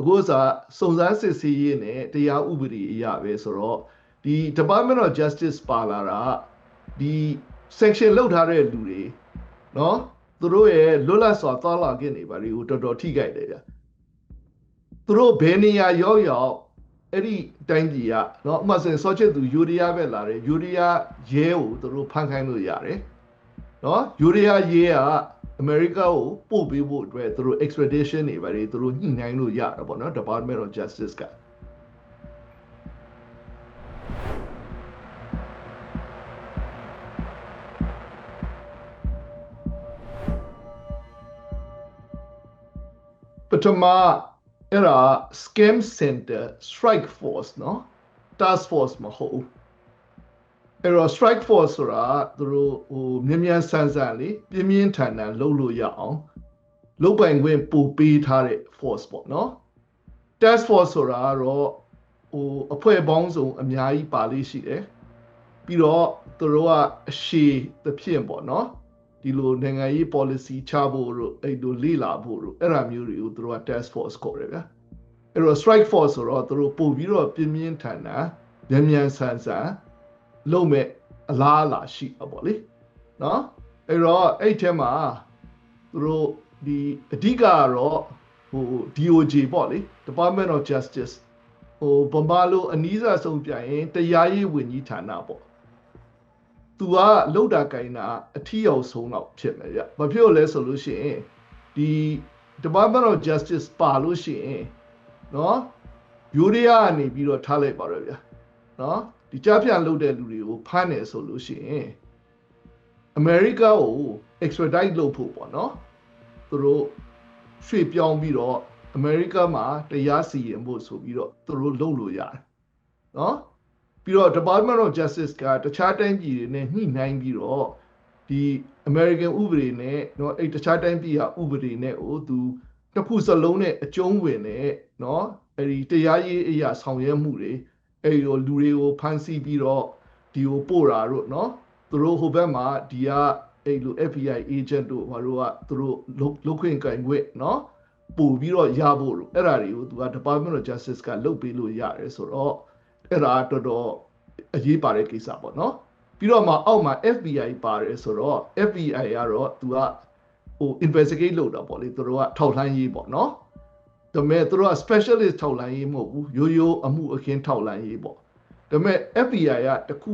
အခုစားစုံစမ်းစစ်ဆေးရေးနဲ့တရားဥပဒေအရာပဲဆိုတော့ဒီ Department of Justice ပါလာတာဒီ sanction လောက်ထားတဲ့လူတွေเนาะသူတို့ရဲ့လွတ်လပ်စွာသွားလာခြင်းတွေဘာတွေကိုတော်တော်ထိခိုက်တယ်ဗျသူတို့ဘယ်နေရာရောက်ရောက်အဲ့ဒီတိုင်းပြည်ကเนาะဥပမာဆိုရင်စောချစ်သူယူရီးယားပဲလာတယ်ယူရီးယားရဲကိုသူတို့ဖမ်းခိုင်းလို့ရတယ်เนาะယူရီးယားရဲက America ကိုပို့ပေးဖို့အတွက်သူတို့ extradition တွေဘာတွေသူတို့ညှိနှိုင်းလို့ရတာပေါ့နော် Department of Justice ကပထမအဲ့ဒါ scam center strike force နော် task force မဟုတ် အဲ့တော့ strike force ဆိုတာသူတို့ဟိုမြ мян ဆန်းဆန်းလေးပြင်းပြင်းထန်ထန်လှုပ်လို့ရအောင်လုတ်ပိုင်ခွင့်ပို့ပေးထားတဲ့ force ပေါ့နော် task force ဆိုတာကတော့ဟိုအဖွဲ့ပေါင်းစုံအများကြီးပါလေးရှိတယ်ပြီးတော့သူတို့ကအရှိသဖြင့်ပေါ့နော်ဒီလိုနိုင်ငံရေး policy ချဖို့တို့အဲ့လိုလေ့လာဖို့တို့အဲ့ဒါမျိုးတွေကိုသူတို့က task force ခေါ်တယ်ဗျာအဲ့တော့ strike force ဆိုတော့သူတို့ပို့ပြီးတော့ပြင်းပြင်းထန်ထန်မြန်မြန်ဆန်ဆန် လုပ်မဲ့အလားအလာရှိအပေါ့လေနော်အဲ့တော့အဲ့ထဲမှာသူတို့ဒီအဓိကကတော့ဟို DOJ ပေါ့လေ Department of Justice ဟိုဘမလိုအနီးစားဆုံးပြရင်တရားရေးဝန်ကြီးဌာနပေါ့သူကလှုပ်တာကင်တာအထီးအောင်ဆုံးတော့ဖြစ်မယ်ဗျ။ဘာဖြစ်လို့လဲဆိုလို့ရှိရင်ဒီ Department of Justice ပါလို့ရှိရင်နော်ယူရီးယားကနေပြီးတော့ထားလိုက်ပါတော့ဗျာ။နော် ဒီကြားဖြတ်လှုပ်တဲ့လူတွေကိုဖမ်းတယ်ဆိုလို့ရှိရင်အမေရိကကို extradite လုပ်ဖို့ပေါ့နော်။သူတို့ရွှေ့ပြောင်းပြီးတော့အမေရိကမှာတရားစီရင်ဖို့ဆိုပြီးတော့သူတို့လုပ်လို့ရတယ်။နော်။ပြီးတော့ Department of Justice ကတခြားတိုင်းပြည်တွေနဲ့ညှိနှိုင်းပြီးတော့ဒီ American ဥပဒေနဲ့เนาะအဲ့တခြားတိုင်းပြည်ကဥပဒေနဲ့ဟိုသူတစ်ခုစလုံးနဲ့အကျုံးဝင်တဲ့เนาะအဲ့ဒီတရားရေးအရာဆောင်ရွက်မှုတွေ အဲ့ဒီလိုလူတွေကိုဖမ်းဆီးပြီးတော့ဒီကိုပို့တာတို့နော်သူတို့ဟိုဘက်မှာဒီကအဲ့လို FBI agent တို့ဘာလို့ကသူတို့လုတ်ခွင့်ကင်ခွင့်နော်ပို့ပြီးတော့ရဖို့လို့အဲ့ဒါတွေကိုသူက Department of Justice ကလုတ်ပေးလို့ရတယ်ဆိုတော့အဲ့ဒါတော်တော်အရေးပါတဲ့ကိစ္စပေါ့နော်ပြီးတော့မှအောက်မှာ FBI ပါတယ်ဆိုတော့ FBI ကတော့သူကဟို investigate လုပ်တာပေါ့လေသူတို့ကထောက်လှမ်းရေးပေါ့နော် ဒါပေမဲ့သူတို့က specialist ထောက်လှမ်းရေးမဟုတ်ဘူးရိုးရိုးအမှုအခင်းထောက်လှမ်းရေးပေါ့ဒါပေမဲ့ FBI ကတခု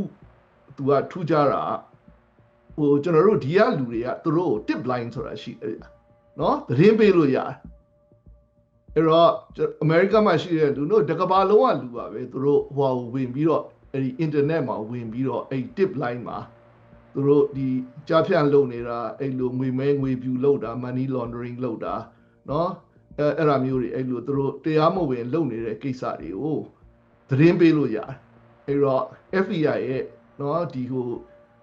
သူကထူးခြားတာဟိုကျွန်တော်တို့ဒီကလူတွေကသူတို့ကို tip line ဆိုတာရှိတယ်နော်သတင်းပေးလို့ရတယ်အဲ့တော့အမေရိကန်မှာရှိတဲ့လူတို့တကဘာလုံးကလူပါပဲသူတို့ဟိုဟိုဝင်ပြီးတော့အဲ့ဒီ internet မှာဝင်ပြီးတော့အဲ့ tip line မှာသူတို့ဒီကြားဖြန့်လုပ်နေတာအဲ့လိုငွေမဲငွေပြူလုပ်တာ money laundering လုပ်တာနော် အဲအဲ့ဒါမျိုးတွေအဲ့လိုသူတို့တရားမဝင်လုပ်နေတဲ့ကိစ္စတွေကိုသတင်းပေးလို့ရတယ်အဲ့တော့ FBI ရဲ့เนาะဒီဟို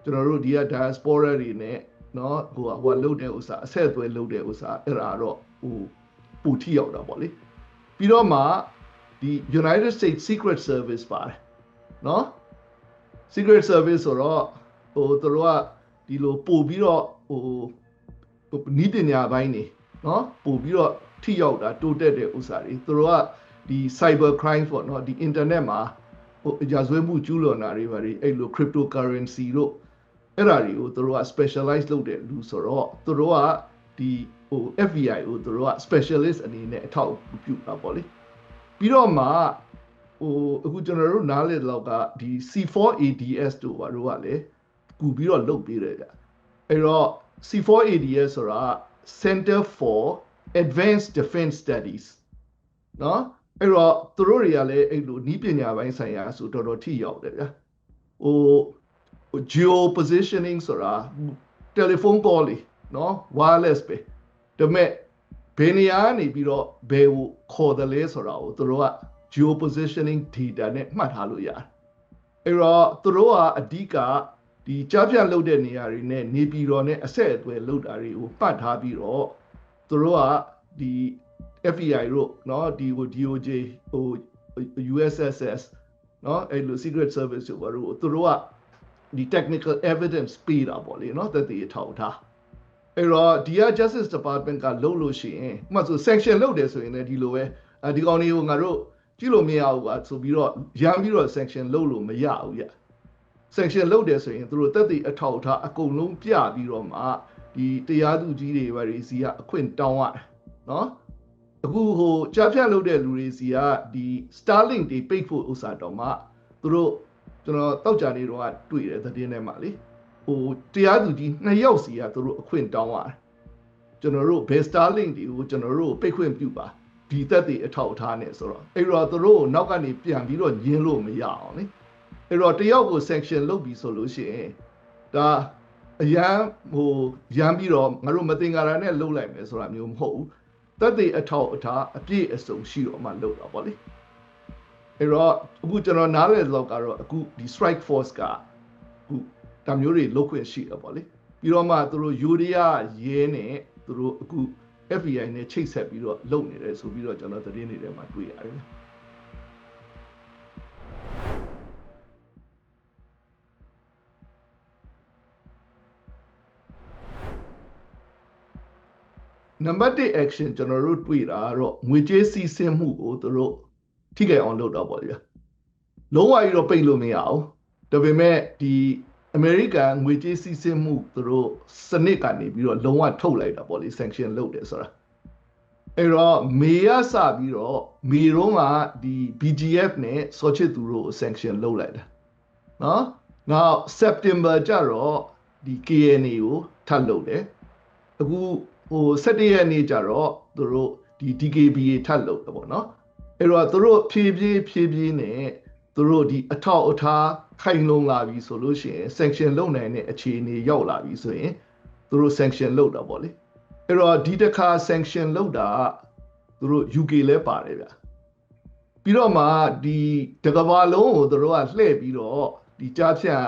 ကျွန်တော်တို့ဒီက diaspora တွေနဲ့เนาะဟိုဟိုလုပ်တဲ့ဥစ္စာအဆက်အသွယ်လုပ်တဲ့ဥစ္စာအဲ့ဒါတော့ဟိုပူထိရောက်တာပေါ့လေပြီးတော့မှဒီ United States Secret Service ပါတယ်နော် secret service ဆိုတော့ဟိုသူတို့ကဒီလိုပို့ပြီးတော့ဟိုနီးပညာပိုင်းနေနော်ပို့ပြီးတော့ ထိရောက်တာတိုးတက်တဲ့ဥစ္စာတွေသူတို့ကဒီ cyber crime ပေါ့နော်ဒီ internet မှာဟိုအကြဆွဲမှုကျူးလွန်တာတွေပါတွေအဲ့လို cryptocurrency တို့အဲ့ဒါတွေကိုသူတို့က specialize လုပ်တဲ့လူဆိုတော့သူတို့ကဒီဟို FBI ကိုသူတို့က specialist အနေနဲ့အထောက်ပြုတာပေါ့လေပြီးတော့မှဟိုအခုကျွန်တော်တို့နားလေတော့ကဒီ C4ADS တို့ဘာတို့ကလည်းကူပြီးတော့လုပ်ပေးတယ်ကြအဲ့တော့ C4ADS ဆိုတာ Center for Advanced Defense Studies เนาะအဲ့တော့သူတို့တွေကလည်းအဲ့လိုနီးပညာပိုင်းဆိုင်ရာဆိုတော်တော်ထိရောက်တယ်ဗျာဟို geo positioning ဆိုတာ telephone call လေเนาะ wireless ပဲဒါပေမဲ့ဘယ်နေရာကနေပြီးတော့ဘယ်ကိုခေါ်တယ်လဲဆိုတာကိုသူတို့က geopositioning data နဲ့မှတ်ထားလို့ရတယ်အဲ့တော့သူတို့ကအဓိကဒီကြားပြလုပ်တဲ့နေရာတွေနဲ့နေပြည်တော်နဲ့အဆက်အသွယ်လုပ်တာတွေကိုပတ်ထားပြီးတော့သူတို့က ဒီ FBI တို့เนาะဒီဟို DOJ ဟို USSS เนาะအဲ့လို secret service တို့ဘာလို့သူတို့ကဒီ technical evidence ပေးတာပေါ့လေเนาะသက်သေထောက်ထားအဲ့တော့ဒီက justice department ကလုပ်လို့ရှိရင်ဥပမာဆို sanction လုပ်တယ်ဆိုရင်လည်းဒီလိုပဲ အဲဒီကောင်တွေကိုငါတို့ကြည့်လို့မရဘူးကွာဆိုပြီးတော့ရမ်းပြီးတော့ sanction လုပ်လို့မရဘူးဗျ sanction လုပ်တယ်ဆိုရင်သူတို့တက်တည်အထောက်အထားအကုန်လုံးပြပြီးတော့မှဒီတရားသူကြီးတွေဘာတွေစီကအခွင့်တောင်းရတယ် နော်အခုဟိုကြားဖြတ်လုပ်တဲ့လူတွေစီကဒီ Starlink တွေပိတ်ဖို့ဥစ္စာတော့မှသူတို့ကျွန်တော်တောက်ကြနေတော့ကတွေ့တယ်သတင်းထဲမှာလေဟိုတရားသူကြီးနှစ်ယောက်စီကသူတို့အခွင့်တောင်းရတယ်ကျွန်တော်တို့ဘယ် Starlink တွေကိုကျွန်တော်တို့ပိတ်ခွင့်ပြုပါဒီသက်တွေအထောက်အထားနဲ့ဆိုတော့အဲ့တော့သူတို့နောက်ကနေပြန်ပြီးတော့ညင်းလို့မရအောင်လေအဲ့တော့တယောက်ကို sanction လုပ်ပြီးဆိုလို့ရှိရင်ဒါအရန်ဟိုရမ်းပြီးတော့ငါတို့မတင်ကြတာနဲ့လှုပ်လိုက်မယ်ဆိုတာမျိုးမဟုတ်ဘူး သက်တွေအထောက်အထားအပြည့်အစုံရှိတော့မှလှုပ်တာပေါ့လေအဲ့တော့အခုကျွန်တော်နားလည်လောက်ကတော့အခုဒီ strike force ကအခုဒါမျိုးတွေလုပ်ခွင့်ရှိတယ်ပေါ့လေပြီးတော့မှသူတို့ယူရီးယားရဲနဲ့သူတို့အခု FBI နဲ့ချိတ်ဆက်ပြီးတော့လုပ်နေတယ်ဆိုပြီးတော့ကျွန်တော်သတင်းတွေထဲမှာတွေ့ရတယ် နံပါတ်1 action ကျွန်တော်တို့တွေ့တာကတော့ငွေကြေးစီးဆင်းမှုကိုသူတို့ထိခိုက်အောင်လုပ်တော့ပေါ့ဗျာလုံးဝကြီးတော့ပိတ်လို့မရအောင်ဒါပေမဲ့ဒီအမေရိကန်ငွေကြေးစီးဆင်းမှုသူတို့စနစ်ကနေပြီးတော့လုံးဝထုတ်လိုက်တာပေါ့လေ sanction လုပ်တယ်ဆိုတာအဲ့တော့မေရစပြီးတော့မေရုံးကဒီ BGF နဲ့ဆော့ချစ်သူတို့ sanction လုပ်လိုက်တာနော်နောက် September ကျတော့ဒီ KNA ကိုထပ်လုပ်တယ်အခု ဟို17ရက်နေ့ကျတော့သူတို့ဒီ DKBA ထပ်လုပ်တယ်ပေါ့နော်အဲ့တော့သူတို့ဖြည်းဖြည်းဖြည်းဖြည်းနဲ့သူတို့ဒီအထောက်အထားခိုင်လုံလာပြီဆိုလို့ရှိရင် sanction လုပ်နိုင်တဲ့အခြေအနေရောက်လာပြီဆိုရင်သူတို့ sanction လုပ်တာပေါ့လေအဲ့တော့ဒီတစ်ခါ sanction လုပ်တာသူတို့ UK လဲပါတယ်ဗျပြီးတော့မှဒီတကဘာလုံးကိုသူတို့ကလှည့်ပြီးတော့ဒီကြားဖြတ်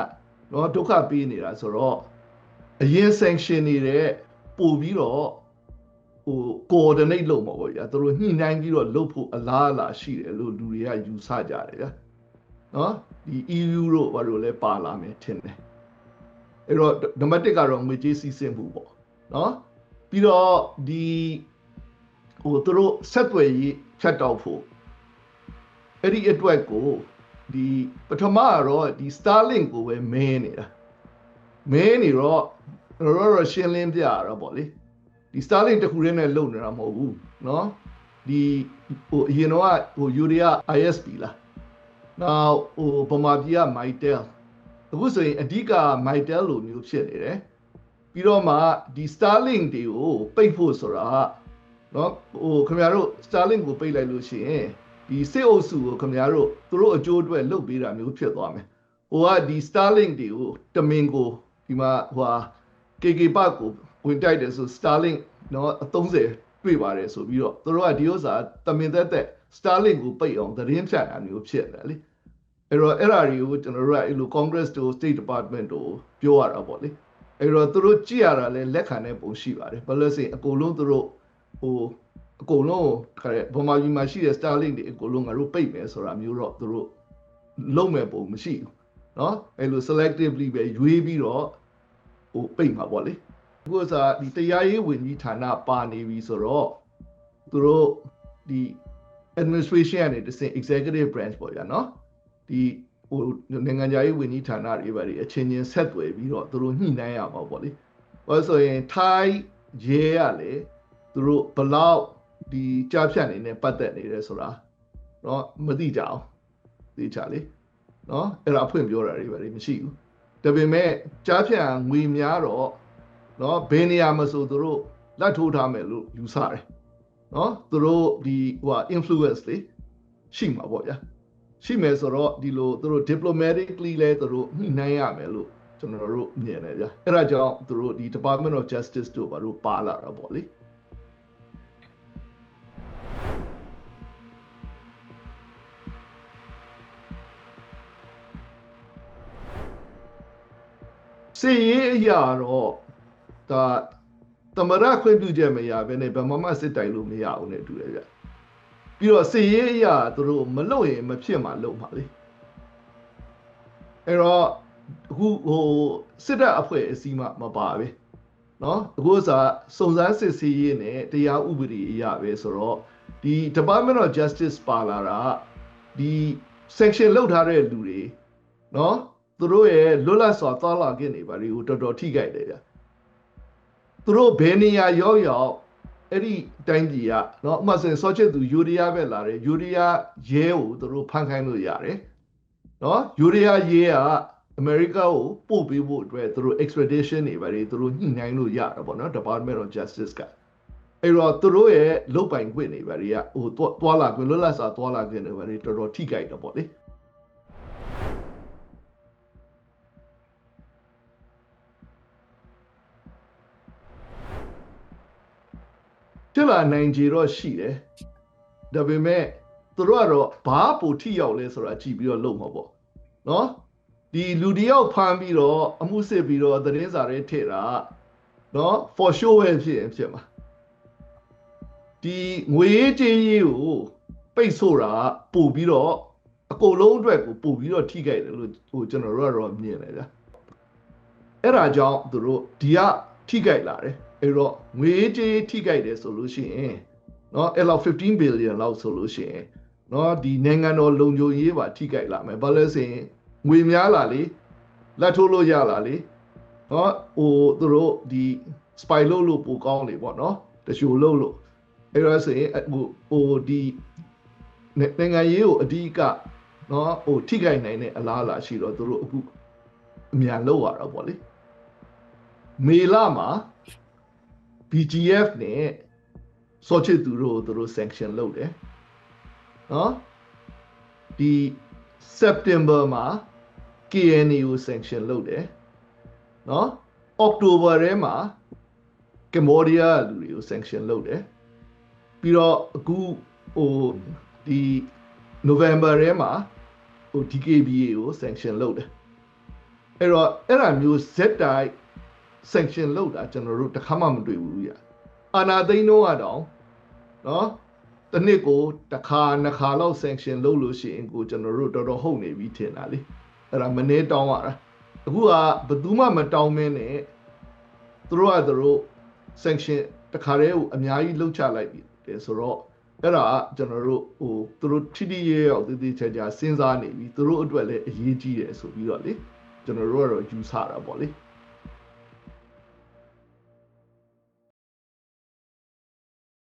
နော်ဒုက္ခပေးနေတာဆိုတော့အရင် sanction နေတဲ့ ပို့ပြီးတော့ဟို coordinate လုပ်မှာပေါ့ဗျာသူတို့ညှိနှိုင်းပြီးတော့လုပ်ဖို့အလားအလာရှိတယ်လို့လူတွေကယူဆကြတယ်ဗျာနော်ဒီ EU တို့ဘာလို့လဲပါလာမယ်ထင်တယ်အဲ့တော့နံပါတ်1ကတော့ငွေကြေးစီးဆင်းမှုပေါ့နော်ပြီးတော့ဒီဟိုသူတို့ဆက်သွယ်ရေးဖြတ်တောက်ဖို့အဲ့ဒီအတွက်ကိုဒီပထမကတော့ဒီ Starlink ကိုပဲမင်းနေတာမင်းနေတော့ တော့တော့ရှင်းလင်းပြရတော့ဗောလေဒီ Starlink တခုတည်းနဲ့လုံနေတာမဟုတ်ဘူးเนาะဒီဟိုအရင်တော့ဟို Urea ISP လားနောက်ဟိုဗမာပြည်က Mytel အခုဆိုရင်အဓိက Mytel လိုမျိုးဖြစ်နေတယ်ပြီးတော့မှဒီ Starlink တွေကိုပိတ်ဖို့ဆိုတာเนาะဟိုခင်ဗျားတို့ Starlink ကိုပိတ်လိုက်လို့ရှိရင်ဒီစစ်အုပ်စုကိုခင်ဗျားတို့သူတို့အကျိုးအတွက်လုပ်ပေးတာမျိုးဖြစ်သွားမယ်ဟိုကဒီ Starlink တွေကိုတမင်ကိုဒီမှာဟိုဟာ KK ဘတ်ကိုဝင်တိုက်တယ်ဆို Starlink เนาะအ30တွေ့ပါတယ်ဆိုပြီးတော့သူတို့ကဒီဥစ္စာတမင်သက်သက် Starlink ကိုပိတ်အောင်သတင်းဖြတ်တာမျိုးဖြစ်တယ်လေအဲ့တော့အဲ့ဓာတွေကိုကျွန်တော်တို့ကအဲ့လို Congress တို့ State Department တို့ပြောရတာပေါ့လေအဲ့တော့သူတို့ကြည့်ရတာလဲလက်ခံတဲ့ပုံရှိပါတယ်ဘာလို့လဲဆိုရင်အကုန်လုံးသူတို့ဟိုအကုန်လုံးခရဲဗမာပြည်မှာရှိတဲ့ Starlink တွေအကုန်လုံးငါတို့ပိတ်မယ်ဆိုတာမျိုးတော့သူတို့လုံးမဲ့ပုံမရှိဘူးเนาะအဲ့လို selectively ပဲရွေးပြီးတော့ ဟိုပိတ်မှာပေါ့လေအခုကစားဒီတရားရေးဝန်ကြီးဌာနပါနေပြီဆိုတော့သူတို့ဒီ administration ကနေတစင် executive branch ပေါ့ဗျာเนาะဒီဟိုနိုင်ငံခြားရေးဝန်ကြီးဌာနတွေပါဒီအချင်းချင်းဆက်သွယ်ပြီးတော့သူတို့ညှိနှိုင်းရမှာပေါ့လေဘာလို့ဆိုရင် Thai ရဲရလေသူတို့ဘလောက်ဒီကြားဖြတ်နေနဲ့ပတ်သက်နေတယ်ဆိုတာเนาะမသိကြအောင်သိချလေเนาะအဲ့ဒါအဖွင့်ပြောတာတွေပါလေမရှိဘူး ဒါပေမဲ့ကြားဖြန့်ငွေများတော့နော်ဘယ်နေရာမှာဆိုသူတို့လက်ထိုးထားမယ်လို့ယူဆတယ်နော်သူတို့ဒီဟို influence လေရှိမှာပေါ့ဗျာရှိမယ်ဆိုတော့ဒီလိုသူတို့ diplomatically လဲသူတို့ညှိနှိုင်းရမယ်လို့ကျွန်တော်တို့မြင်တယ်ဗျာအဲ့ဒါကြောင့်သူတို့ဒီ Department of Justice တို့ဘာလို့ပါလာတာပေါ့လေ စီရေးအရာတော့ဒါသမရခွင့်ပြုချက်မရဘဲနဲ့ဗမာမစစ်တိုင်လို့မရအောင်နဲ့တူတယ်ဗျပြီးတော့စီရေးအရာသူတို့မလုပ်ရင်မဖြစ်မှာလုပ်မှာလေအဲ့တော့အခုဟိုစစ်တပ်အဖွဲ့အစည်းမှမပါပဲเนาะအခုစားစုံစမ်းစစ်ဆေးရေးနဲ့တရားဥပဒေအရာပဲဆိုတော့ ဒီ Department of Justice ပါလာတာဒီ section လောက်ထားတဲ့လူတွေเนาะ သူတို့ရဲ့လွတ်လပ်စွာသွားလာခွင့်တွေဘာတွေကိုတော်တော်ထိခိုက်တယ်ဗျသူတို့ဘယ်နေရာရောက်ရောက်အဲ့ဒီတိုင်းပြည်ကเนาะအမှဆိုရင်စောချစ်သူယူရီးယားပဲလာတယ်ယူရီးယားရဲကိုသူတို့ဖမ်းခိုင်းလို့ရတယ်เนาะယူရီးယားရဲကအမေရိကကိုပို့ပေးဖို့အတွက်သူတို့ extradition တွေဘာတွေသူတို့ညှိနှိုင်းလို့ရတယ်ပေါ့နော် Department of Justice ကအဲ့တော့သူတို့ရဲ့လုတ်ပိုင်ခွင့်တွေဘာတွေကဟိုတွာတွာလာခွင့်လွတ်လပ်စွာတွာလာခွင့်တွေဘာတွေတော်တော်ထိခိုက်တော့ပေါ့လေ ကျလာနိုင်ကြတော့ရှိတယ်ဒါပေမဲ့သူတို့ကတော့ဘာပူထိရောက်လဲဆိုတာကြည့်ပြီးတော့လုပ်မှာပေါ့နော်ဒီလူတယောက်ဖမ်းပြီးတော့အမှုစစ်ပြီးတော့သတင်းစာတွေထည့်တာနော် for show ပဲဖြစ်ရင်ဖြစ်မှာဒီငွေရေးကြေးရေးကိုပိတ်ဆို့တာပို့ပြီးတော့အကုန်လုံးအတွက်ကိုပို့ပြီးတော့ထိခိုက်တယ်လို့ဟိုကျွန်တော်တို့ကတော့မြင်တယ်ဗျာအဲ့ဒါကြောင့်သူတို့ဒီကထိခိုက်လာတယ် အဲ့တော့ငွေရေးကြေးရေးထိခိုက်တယ်ဆိုလို့ရှိရင်နော်အဲ့လောက်15 billion လောက်ဆိုလို့ရှိရင်နော်ဒီနိုင်ငံတော်လုံခြုံရေးပါထိခိုက်လာမယ်ဘာလဲဆိုရင် ငွေများလာလေလက်ထိုးလို့ရလာလေเนาะဟိုသူတို့ဒီ spy လုပ်လို့ပိုကောင်းလေပေါ့เนาะတချို့လုပ်လို့အဲ့တော့ဆိုရင်ဟိုဟိုဒီနိုင်ငံရေးကိုအဓိကเนาะဟိုထိခိုက်နိုင်တဲ့အလားအလာရှိတော့သူတို့အခုအမြန်လုပ်ရတာပေါ့လေမေလာမှာ BGF နဲ့စောချစ်သူတို့သူတို့ sanction လုပ်တယ်နော်ဒီ September မှာ KNA ကို sanction လုပ်တယ်နော် October ထဲမှာ Cambodia လူတွေကို sanction လုပ်တယ်ပြီးတော့အခုဟိုဒီ November ထဲမှာဟို DKBA ကို sanction လုပ်တယ်အဲ့တော့အဲ့ဒါမျိုးဇက်တိုက် sanction လုပ်တာကျွန်တော်တို့တစ်ခါမှမတွေ့ဘူးကြီးအာနာသိန်းတော့ကတော့နော်တနစ်ကိုတစ်ခါနှစ်ခါလောက် sanction လုပ်လို့ရှိရင်ကိုကျွန်တော်တို့တော်တော်ဟုတ်နေပြီထင်တာလေအဲ့ဒါမနေတောင်းရတာအခုကဘယ်သူမှမတောင်းမင်းနဲ့သူတို့ကသူတို့ sanction တစ်ခါတည်းကိုအများကြီးလှုပ်ချလိုက်ပြီတယ်ဆိုတော့အဲ့ဒါကျွန်တော်တို့ဟိုသူတို့ထိထိရဲရောက်တည်တည်ချာချာစဉ်းစားနေပြီသူတို့အတွက်လည်းအရေးကြီးတယ်ဆိုပြီးတော့လေကျွန်တော်တို့ကတော့ယူဆတာပေါ့လေ